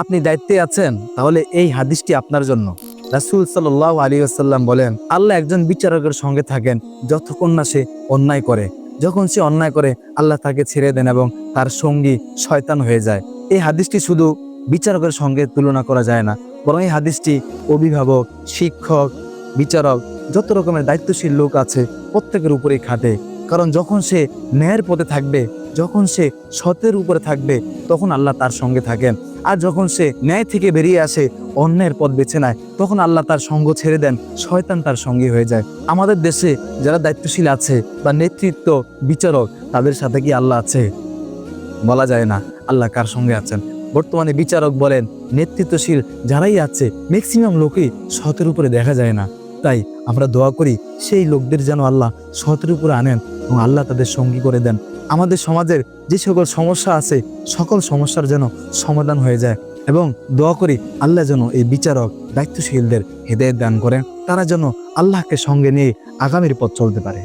আপনি দায়িত্বে আছেন, তাহলে এই হাদিসটি আপনার জন্য। রাসুল সাল্লাহ আলী আসাল্লাম বলেন, আল্লাহ একজন বিচারকের সঙ্গে থাকেন যতক্ষণ না সে অন্যায় করে। যখন সে অন্যায় করে, আল্লাহ তাকে ছেড়ে দেন এবং তার সঙ্গী শয়তান হয়ে যায়। এই হাদিসটি শুধু বিচারকের সঙ্গে তুলনা করা যায় না, বরং এই হাদিসটি অভিভাবক, শিক্ষক, বিচারক, যত রকমের দায়িত্বশীল লোক আছে, প্রত্যেকের উপরেই খাটে। কারণ যখন সে ন্যায়ের পথে থাকবে যখন সে সতের উপরে থাকবে, তখন আল্লাহ তার সঙ্গে থাকেন। আর যখন সে ন্যায় থেকে বেরিয়ে আসে, অন্যায়ের পথ বেছে নেয়, তখন আল্লাহ তার সঙ্গ ছেড়ে দেন, শয়তান তার সঙ্গী হয়ে যায়। আমাদের দেশে যারা দায়িত্বশীল আছে বা নেতৃত্ব বিচারক, তাদের সাথে কি আল্লাহ আছে? বলা যায় না। আল্লাহ কার সঙ্গে আছেন? বর্তমানে বিচারক বলেন, নেতৃত্বশীল যারাই আছে ম্যাক্সিমাম লোকই সতের উপরে দেখা যায় না। তাই আমরা দোয়া করি সেই লোকদের যেন আল্লাহ সতের উপরে আনেন এবং আল্লাহ তাদের সঙ্গী করে দেন। আমাদের সমাজের যে সকল সমস্যা আছে, সকল সমস্যার যেন সমাধান হয়ে যায় এবং দোয়া করি আল্লাহ যেন এই বিচারক, দায়িত্বশীলদের হৃদয় দান করেন। তারা যেন আল্লাহকে সঙ্গে নিয়ে আগামীর পথ চলতে পারে।